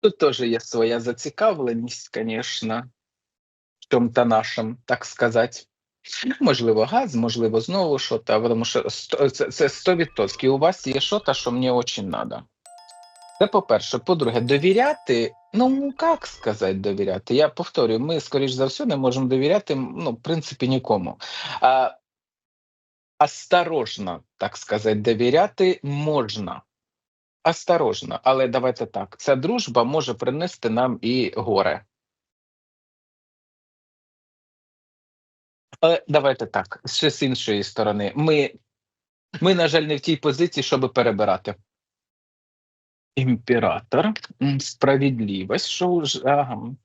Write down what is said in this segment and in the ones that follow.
Тут теж є своя зацікавленість, звісно, в чому-то нашому, так сказати. Можливо, газ, можливо, знову що то тому що сто- це, це 100%. У вас є що-то, що мені дуже треба. Це по-перше. По-друге, довіряти. Ну, як сказати довіряти? Я повторюю, ми, скоріш за все, не можемо довіряти, ну, в принципі, нікому. А, осторожно, так сказати, довіряти можна. Осторожно, але давайте так. Ця дружба може принести нам і горе. Але давайте так, ще з іншої сторони. Ми, ми, на жаль, не в тій позиції, щоб перебирати. Імператор, справедливість, що вже. Ага.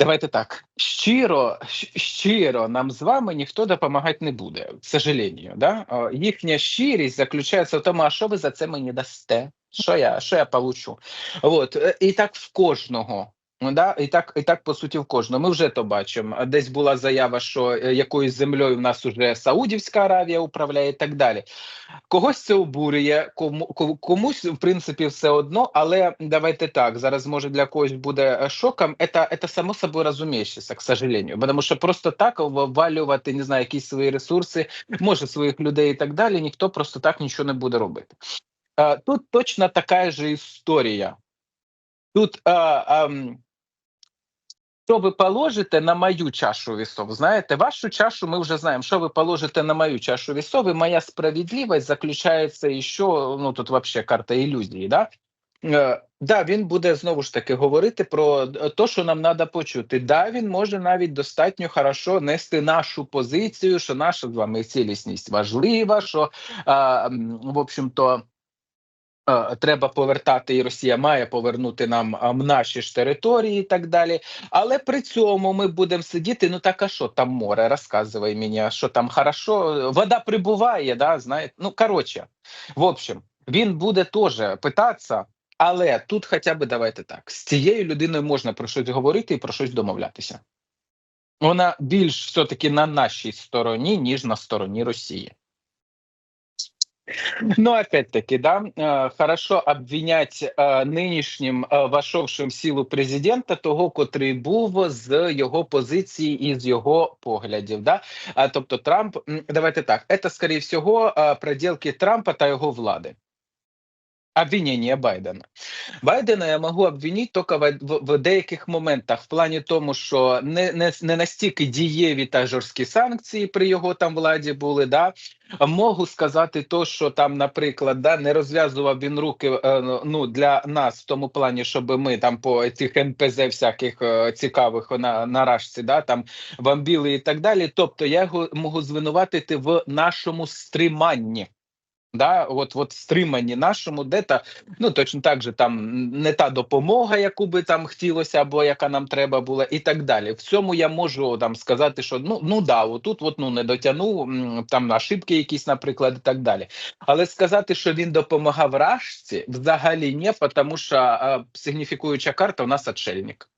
Давайте так. Щиро, щиро нам з вами ніхто допомагати не буде, к сожалению. Да? Їхня щирість заключається в тому, а що ви за це мені дасте? Що я, що я получу? От. е, І так в кожного. Ну, Да? І так, і так, по суті, в кожного. Ми вже то бачимо. Десь була заява, що е, якоюсь землею в нас уже Саудівська Аравія управляє і так далі. Когось це обурює, кому комусь в принципі все одно, але давайте так. Зараз може для когось буде е, шоком. Это само собою розуміється, к сожалению. Тому що просто так ввалювати, не знаю, якісь свої ресурси, може своїх людей і так далі. Ніхто просто так нічого не буде робити. Е, Тут точно така ж історія. Тут е, ем, що ви положите на мою чашу весов? Знаєте, вашу чашу ми вже знаємо. Що ви положите на мою чашу весов, і моя справедливість заключається і що ну тут вообще карта ілюзії, да? Е, да, він буде знову ж таки говорити про те, що нам треба почути. Да, він може навіть достатньо хорошо нести нашу позицію, що наша з вами цілісність важлива, що м, в общем-то. Е, Треба повертати, і Росія має повернути нам наші ж території і так далі. Але при цьому ми будемо сидіти. Ну так а що там море? Розказуй мені, що там хорошо, вода прибуває, да, знаєте. Ну коротше, в общем, він буде теж питатися, але тут хоча б давайте так: з цією людиною можна про щось говорити і про щось домовлятися. Вона більш все-таки на нашій стороні, ніж на стороні Росії. Ну, опять-таки, да, э, хорошо обвинять э, нинішнім э, вошовшим в силу президента, того, котрий був з його позиції і з його поглядів. Да? А, тобто Трамп, м, давайте так, це, скоріше всього, э, проделки Трампа та його влади. Обвинення Байдена. Байдена я можу обвинити тільки в, в, в деяких моментах, в плані тому, що не, не, не настільки дієві та жорсткі санкції при його там владі були. Да? Можу сказати, то, що там, наприклад, да, не розв'язував він руки е, ну, для нас в тому плані, щоб ми там по цих НПЗ всяких е, цікавих на, на рашці, да, там бомбіли і так далі. Тобто я його можу звинуватити в нашому стриманні. Да, от, от стриманні нашому, де та ну точно так же там не та допомога, яку би там хотілося, або яка нам треба була, і так далі. В цьому я можу там сказати, що ну ну да, отут от, ну не дотягнув там ошибки якісь, наприклад, і так далі. Але сказати, що він допомагав Рашці, взагалі ні, тому що а, сигніфікуюча карта у нас отшельник.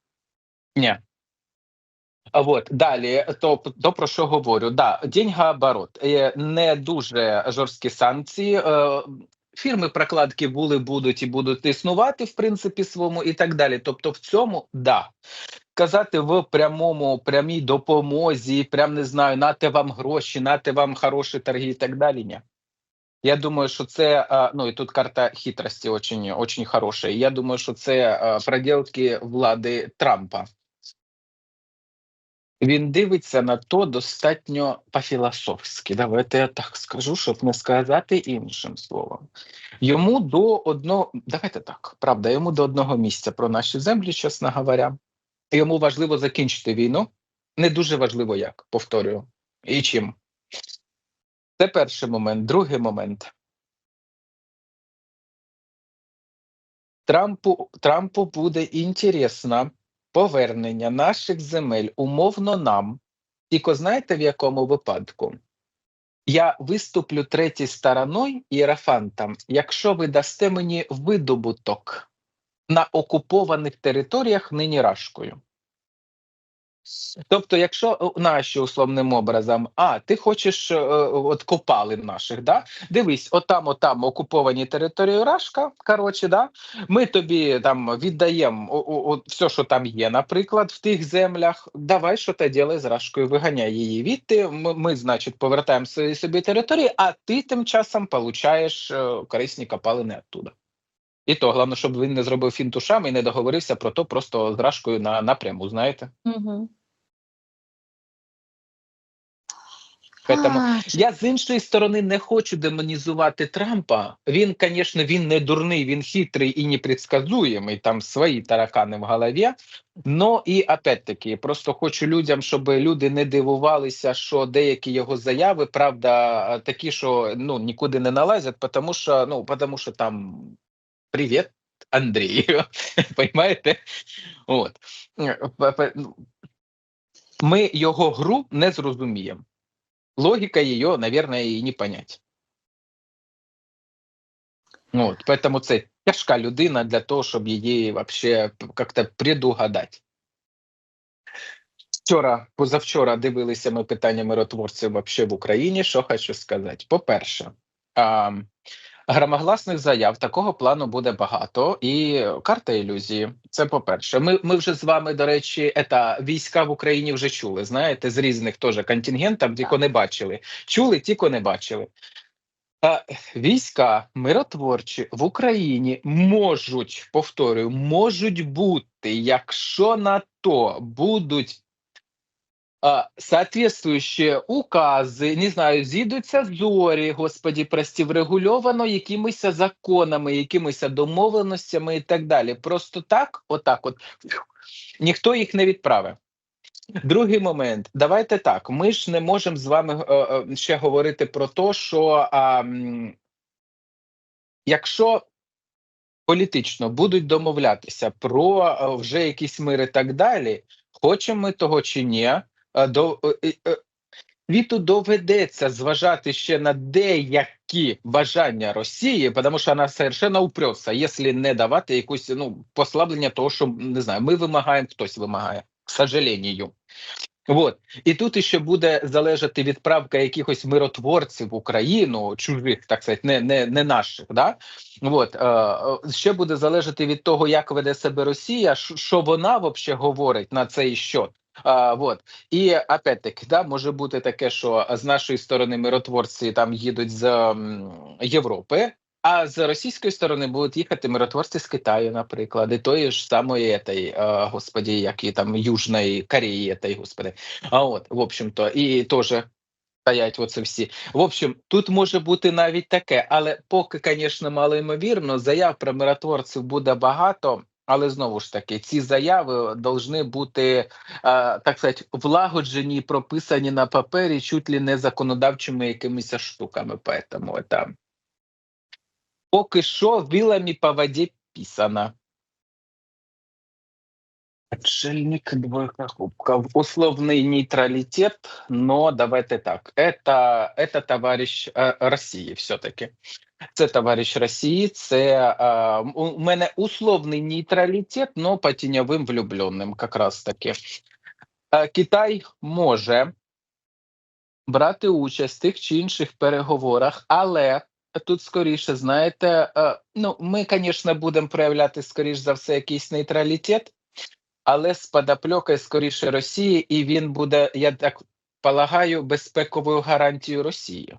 Ні. От далі, то, то про що говорю? Да, деньгооборот. Е, не дуже жорсткі санкції. Е, Фірми прокладки були, будуть і будуть існувати в принципі своєму і так далі. Тобто, в цьому да. Казати в прямому, прямій допомозі, прям не знаю, нате вам гроші, нате вам хороші торги і так далі. Ні. Я думаю, що це ну і тут карта хитрості очень, хороша. Я думаю, що це а, проделки влади Трампа. Він дивиться на то достатньо по-філософськи. Давайте я так скажу, щоб не сказати іншим словом. Йому до одного, давайте так, правда, йому до одного місця про наші землі, чесно говоря. Йому важливо закінчити війну. Не дуже важливо як, повторюю. І чим. Це перший момент. Другий момент. Трампу, Трампу буде інтересно повернення наших земель умовно нам. Тільки знаєте в якому випадку? Я виступлю третій стороною іерафантом, якщо ви дасте мені видобуток на окупованих територіях нині Рашкою. Тобто, якщо е, наші условним образом, а ти хочеш е, от копали наших, да? Дивись, отам, отам окуповані території Рашка. Коротше, да, ми тобі там віддаємо все, що там є, наприклад, в тих землях. Давай що ти ділай з Рашкою, виганяй її відти. Ми, ми, значить, повертаємо собі території, а ти тим часом получаєш е, корисні копалини оттуда. І то головне, щоб він не зробив фінт ушами і не договорився про то просто з Рашкою на напряму, знаєте. Угу. Я з іншої сторони не хочу демонізувати Трампа. Він, звісно, він не дурний, він хитрий і непредсказуємий, там свої таракани в голові. Ну і опять-таки, просто хочу людям, щоб люди не дивувалися, що деякі його заяви, правда, такі, що ну нікуди не налазять, тому що ну тому що там привіт, Андрій. Понимаєте? От ну, ми його гру не зрозуміємо. Логика ее, наверное, и не понять. От, поэтому це тяжка людина для того, щоб її вообще как-то предугадати. Вчора, позавчора дивилися ми питання миротворців вообще в Україні. Що хочу сказати? По-перше, громогласних заяв такого плану буде багато, і карта ілюзії. Це по-перше. Ми, ми вже з вами, до речі, ета, війська в Україні вже чули. Знаєте, з різних теж контингентів, тільки не бачили. Чули, тільки не бачили. А, війська миротворчі в Україні можуть, повторюю, можуть бути, якщо на то будуть соответствующие укази, не знаю, зійдуться зорі, господі, прості, врегульовано якимись законами, якимись домовленостями і так далі. Просто так, отак, от ніхто їх не відправить. Другий момент. Давайте так. Ми ж не можемо з вами е, е, ще говорити про те, що а, якщо політично будуть домовлятися про е, вже якісь мир і так далі, хочемо ми того чи ні, е, до світу доведеться зважати ще на деякі бажання Росії, тому що вона совершенно упрется, якщо не давати якусь ну послаблення того, що не знаю, ми вимагаємо, хтось вимагає, к сожалению. Вот. І тут ще буде залежати відправка якихось миротворців в Україну, чужих, так сказати, не не, не наших. Да? Вот. Е, ще буде залежати від того, як веде себе Росія, що- що вона взагалі говорить на цей счет. А, вот. І опять-таки, да, може бути таке, що з нашої сторони миротворці там їдуть з м, Європи, а з російської сторони будуть їхати миротворці з Китаю, наприклад, і тої ж самої этой, е, господі, як і там Южної Кореї, этой, господи. А от, в общем-то, і теж стоять оце всі. В общем, тут може бути навіть таке, але поки, звісно, мало ймовірно, заяв про миротворців буде багато. Але знову ж таки, ці заяви повинні бути, е, так сказати, влагоджені, прописані на папері, чуть ли не законодавчими якимись штуками. Поэтому это поки що вилами по воді писано. Отшельник, двойка кубков. Условный нейтралитет, но давайте так. Это, это товарищ э, Росії все-таки. Це товариш Росії, це е, у мене условний нейтралітет, но по тіньовим влюбленим, якраз таки. Е, Китай може брати участь в тих чи інших переговорах, але тут скоріше, знаєте, е, ну ми, звісно, будемо проявляти скоріш за все якийсь нейтралітет, але з подопльокою скоріше Росії, і він буде, я так полагаю, безпековою гарантією Росії.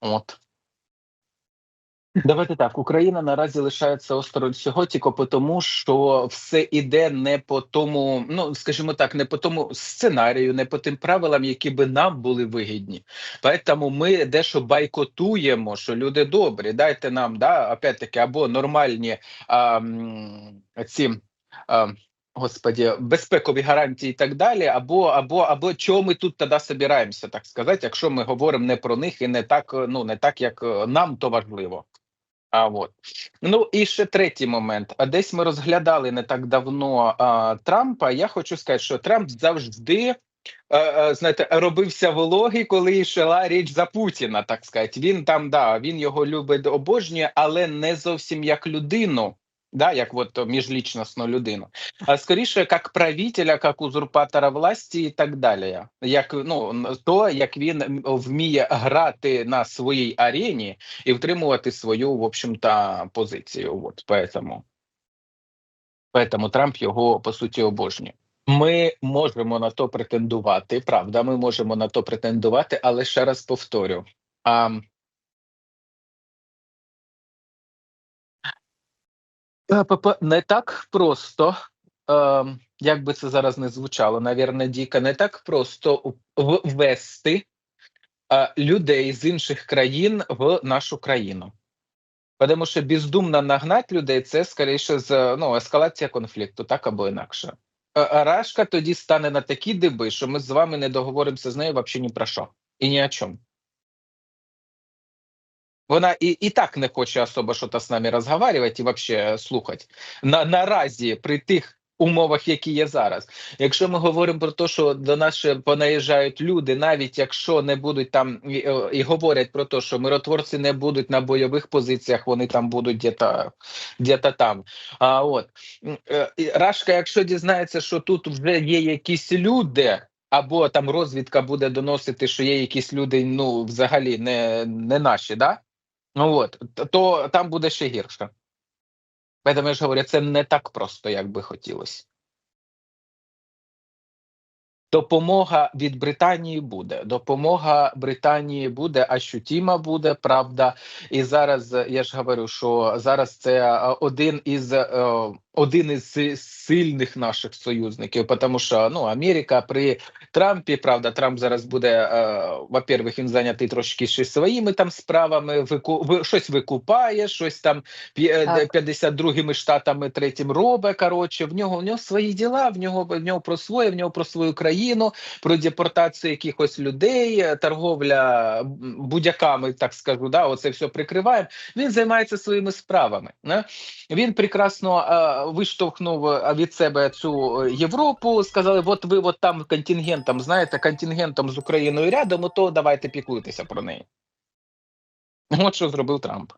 От. Давайте так. Україна наразі лишається осторонь всього тільки тому, що все іде не по тому, ну скажімо так, не по тому сценарію, не по тим правилам, які би нам були вигідні. Тому ми дещо байкотуємо, що люди добрі, дайте нам, да, опять таки, або нормальні а, ці. А, Господі, безпекові гарантії і так далі, або або або чого ми тут тоді собираємося, так сказати, якщо ми говоримо не про них і не так, ну не так, як е, нам то важливо. А от ну і ще третій момент. А десь ми розглядали не так давно а, Трампа. Я хочу сказати, що Трамп завжди. е, е, Знаєте, робився вологий, коли йшла річ за Путіна, так сказати. Він там, да, він його любить, обожнює, але не зовсім як людину, да, як от міжлічностну людину, а скоріше як правителя, як узурпатора власті і так далі. Як ну то, як він вміє грати на своїй арені і втримувати свою, в общем-то, позицію. От поэтому. Поэтому Трамп його по суті обожнює. Ми можемо на то претендувати, правда, ми можемо на то претендувати, але ще раз повторю. А, не так просто, е, як би це зараз не звучало, навірно, Діка, не так просто ввести е, людей з інших країн в нашу країну. Тому що бездумно нагнати людей це скоріше з ну, ескалація конфлікту, так або інакше. Е, Рашка тоді стане на такі диби, що ми з вами не договоримося з нею взагалі ні про що і ні о чому. Вона і, і так не хоче особо щось з нами розговорювати і вообще слухати. На, наразі при тих умовах, які є зараз. Якщо ми говоримо про те, що до нас ще понаїжджають люди, навіть якщо не будуть там і, е, і говорять про те, що миротворці не будуть на бойових позиціях, вони там будуть где-то, где-то там. А от е, Рашка, якщо дізнається, що тут вже є якісь люди. Або там розвідка буде доносити, що є якісь люди, ну взагалі не, не наші, да? Ну от, то там буде ще гірше. Тому я ж говорю, це не так просто, як би хотілося. Допомога від Британії буде. Допомога Британії буде, ощутима буде, правда. І зараз я ж говорю, що зараз це один із е, один із сильних наших союзників, тому що ну Америка при Трампі, правда, Трамп зараз буде, е, во-первых, він зайнятий трошки ще своїми там справами, вику, щось викупає, щось там п'є- Так. 52-ми штатами третім робе. Коротше, в нього в нього свої діла, в нього в нього про своє, в нього про свою країну, про депортацію якихось людей, е, торговля будь-яками, так скажу, да, оце все прикриваємо. Він займається своїми справами. Не? Він прекрасно е, виштовхнув від себе цю е, Європу. Сказали, от ви от там контингентом, знаєте, контингентом з Україною рядом, то давайте піклуйтеся про неї. От що зробив Трамп.